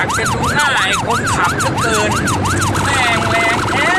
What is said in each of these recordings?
ากจะดูหน้าไอ้คนขับก็เกิน แม่งแรงแท้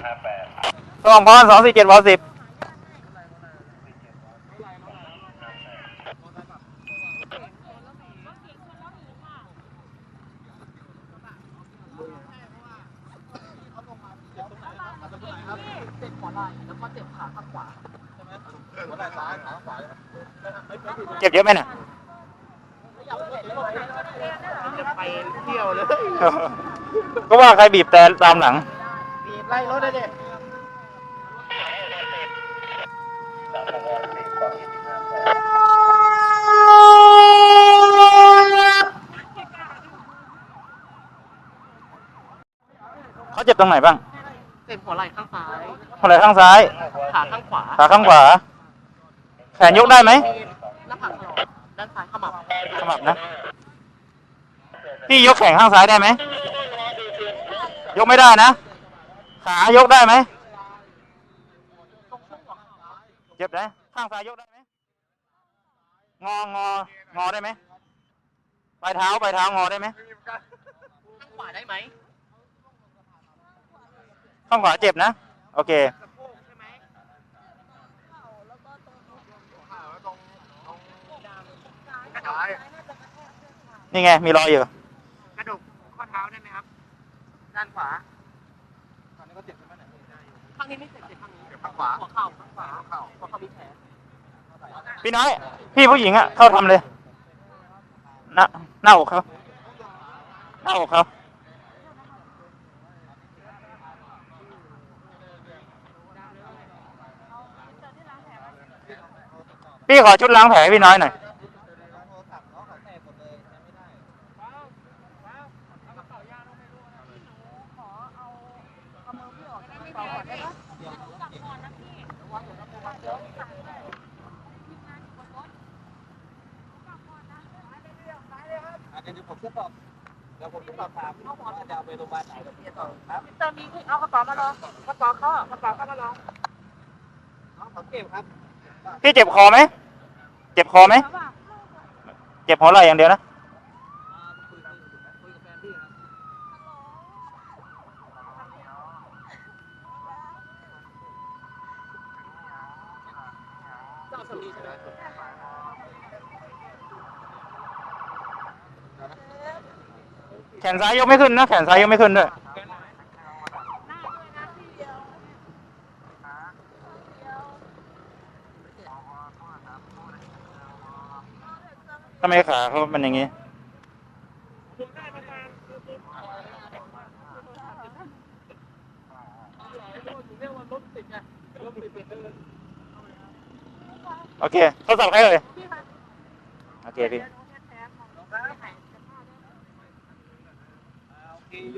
สองพันสองสี่เจ็ดวอสิบเจ็บหัวไหล่แล้วก็เจ็บขาข้างขวาเจ็บเยอะไหมเนี่ยจะไปเที่ยวเลย ก็ว่าใครบีบแต่ตามหลังบีบ ไล่รถได้เลยเขาเจ็บตรงไหนบ้าง เจ็บหัวไหล่ข้างซ้าย หัวไหล่ข้างซ้าย ขาข้างขวา ขาข้างขวา แขนยกได้ไหมหน้าผากถลอกด้านซ้ายขมับขมับนะ พี่ยกแขนข้างซ้ายได้ไหม ยกไม่ได้นะ ขายกได้ไหมเจ็บไหมข้างซ้ายยกได้ไหมงององอได้ไหมปลายเท้าปลายเท้างอได้ไหมข้างขวาได้ไหมข้างขวาเจ็บนะ โอเคนี่ไง มีรอยอยู่ กระดูกข้อเท้าได้ไหมครับ ด้านขวาข้างนี้ไม่เจ็บ ข้างนี้ข้างขวาหัวเข่าข้างขวาหัวเข่าหัวเข่ามีแผลพี่น้อย พี่ผู้หญิงอะเข้าทำเลยหน้าหน้าอกเขาหน้าอกเขาพี่ขอชุดล้างแผลให้พี่น้อยหน่อย เดี๋ยวผมจะตอบ เดี๋ยวผมจะสอบถามว่าจะเอาไปโรงพยาบาลไหนกับพี่ต่อครับตอนนี้เอากระเป๋ามาลองกระเป๋าเขาอะกระเป๋าเขามาลองน้องเขาเก็บครับพี่เจ็บคอไหม เจ็บคอไหม เจ็บหัวไหล่อย่างเดียวนะ คุยกับคุยกับแฟนพี่ครับ เจ้าสามีใช่ไหม แขนซ้ายยกไม่ขึ้นนะ แขนซ้ายยกไม่ขึ้นด้วยทำไมขาเขาเป็นอย่างนี้โอเคทดสอบให้เลย โอเคพี่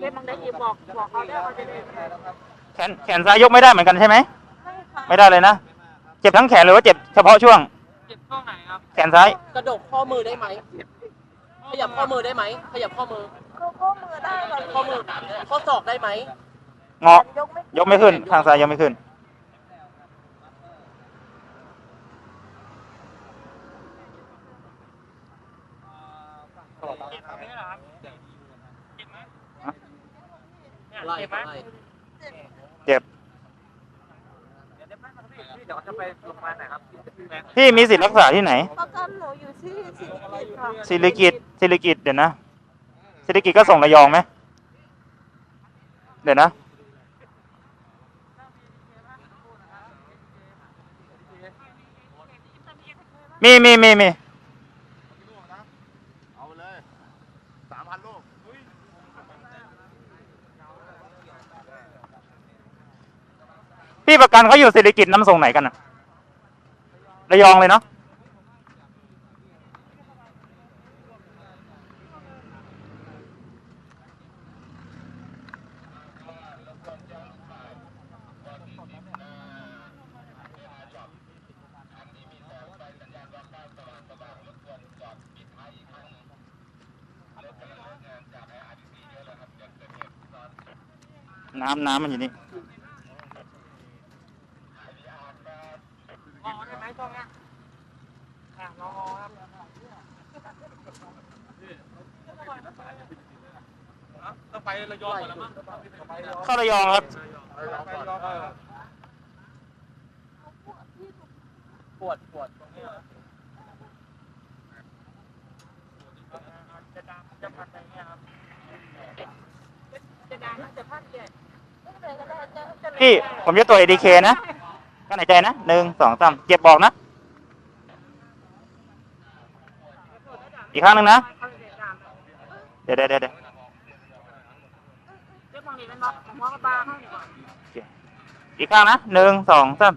เล่นมังได้ยีบอกบอกเขาได้เขาจะได้แขนแขนซ้ายยกไม่ได้เหมือนกันใช่ไหมไม่ได้เลยนะเจ็บทั้งแขนหรือว่าเจ็บเฉพาะช่วง เจ็บข้อไหนครับ แขนซ้าย กระดกข้อมือได้ไหมขยับข้อมือได้ไหมขยับข้อมือข้อมือได้ค่ะข้อมือข้อศอกได้ไหมงอยกไม่ยกไม่ขึ้น ทางซ้ายยกไม่ขึ้น ไล่ไล่เจ็บเดี๋ยวจะไปโรงพยาบาลไหนครับพี่มีสิทธิ์รักษาที่ไหน ประกันหนูอยู่ที่สิริกิตค่ะศิริกิตศิริกิตเดี๋ยวนะศิริกิตก็ส่งระยองไหมเดี๋ยวนะ มีมีมีมี เอาเลยสามพันลูก พี่ประกันเขาอยู่ศิริกิตน้ำส่งไหนกันอะระยองเลยเนาะน้ำน้ำมันอยู่นี่ อ๋อได้ไหมช่องเนี้ยอะรอครับ ต้อง ไประยองก่อนแล้วมั้งเข้าระยองครับ ปวดปวดตรงนี้จะดังจะพันอะไรเงี้ยครับจะดังจะพัดเจ็ดไม่เป็นไรก็ได้จะจะพี่ผมจะตรวจ ADK นะกั้นหายใจนะหนึ่งสองสามเจ็บบอกนะ อีกครั้งหนึ่งนะเขาจะเดี๋ยวเดี๋ยวเดี๋ยว เดี๋ยวเรื่องของนี้เป็นม็อกของหัวกระบาเขาเนี่ยอีกครั้งนะหนึ่งสองสาม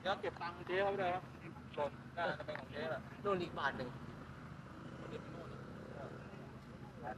เดี๋ยวเก็บตังค์เจ๊เขาไปเลยครับหล่นน่าจะเป็นของเจ๊แหละนู่นอีกบาทหนึ่งเอาโทรศัพท์ไปกับเขาไว้เนี่ยแล้วคือรถเนาะ เ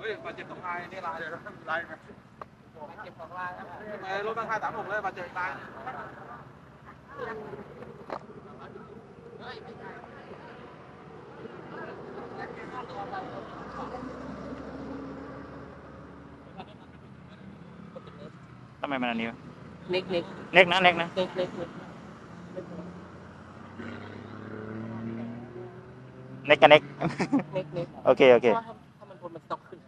ฮ้ยบาดเจ็บสองรายนี่รายเดียวนะรายไหมเก็บของลายครับทำไมรถตั้งค่าสามหกเลยบาดเจ็บอีกราย ทำไมมันอันนี้วะเน็กเน็กเล็กนะเล็กนะเน็กเน็กเน็กเล็กกับเล็กเน็กเน็กโอเคโอเคเพราะว่าถ้าถ้ามันพ้นมันต้องขึ้น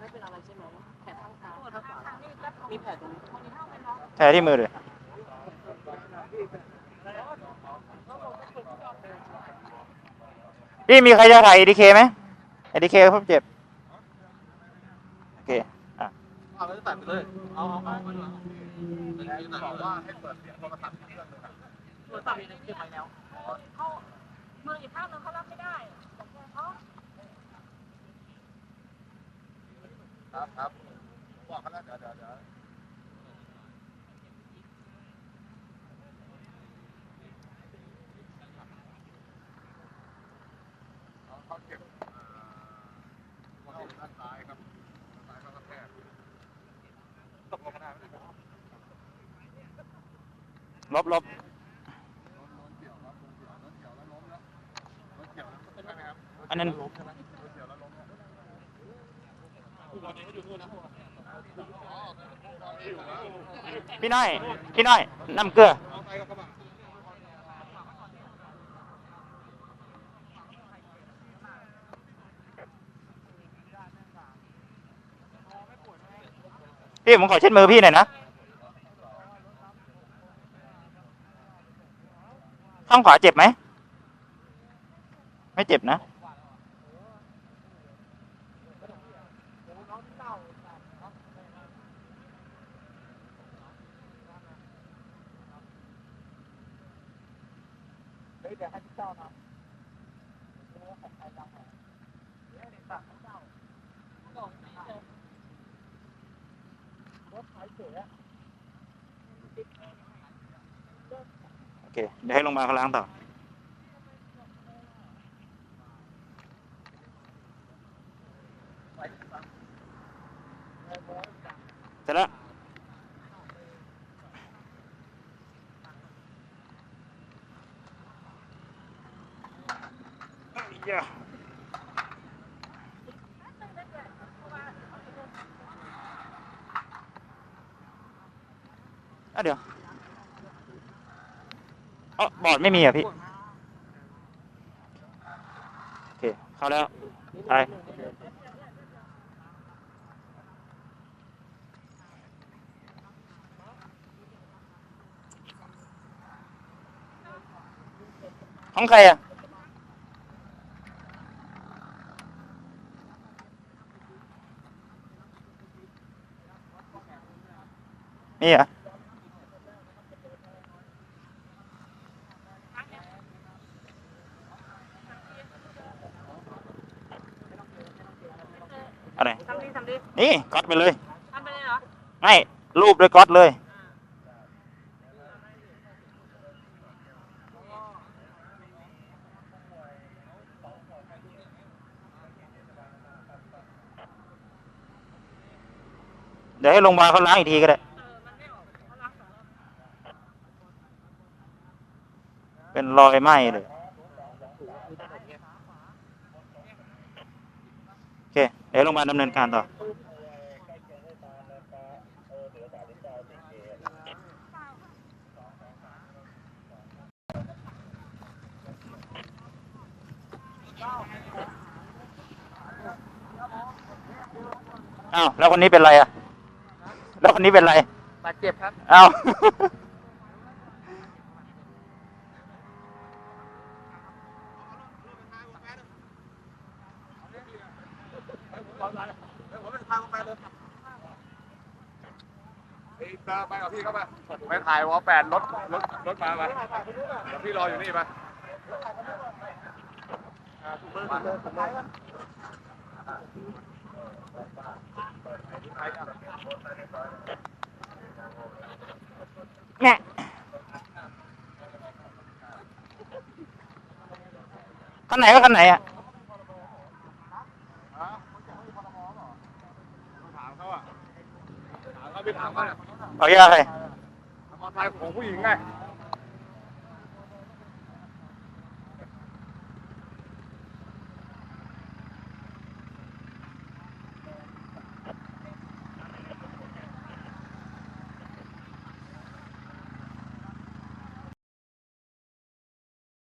ไม่เป็นอะไรใช่ไหมแผลข้างซ้ายมีแผลตรงนี้ แท้ที่มือเลยพี่มีใครจะถ่าย ADK ไหม ADK เขาเจ็บ โอเคอะเอาแล้วตัดไปเลย เอาเอาเอาไปเลยบอกว่าให้เปิดเสียงโทรศัพท์เครื่องนึงอะโทรศัพท์มีเก็บไว้แล้วเขามืออีกข้างนึงเขารับไม่ได้วเขาครับครับบอกกันแล้วเดี๋ยวเดี๋ยว ลบลบอันนั้นพี่น้อย พี่น้อยน้ำเกลือพี่ผมขอเช็ดมือพี่หน่อยนะ ข้างขวาเจ็บไหม ไม่เจ็บนะเฮ้ kìa để luôn mà lang tàu thế đó. Dạ. Yeah. à được. เอ๋อบอร์ดไม่มีอะพี่ โอเค เข้าแล้ว ไป ของใครอะ นี่อะ อะไร ทำดีทำดี นี่ ก๊อตไปเลยทำไปเลยเหรอไม่รูปด้วยก๊อตเลย เดี๋ยวให้โรงพยาบาลเขาล้างอีกทีก็ได้เป็นรอยไหม้เลย โอเค เดี๋ยวโรงพยาบาลดำเนินการต่อ อ้าวแล้วคนนี้เป็นไรอะ แล้วคนนี้เป็นไรบาดเจ็บครับ อ้าวไอ้ ตาไปกับพี่เข้ามาไปถ่ายวอลแปดรถรถรถมาไปเดี๋ยวพี่รออยู่นี่ไปแง่คันไหนก็คันไหนอะถามเขาอะถามเขาไปถามเขาเนี่ย เอายาใครมอเตอร์ไซค์ของผู้หญิงไง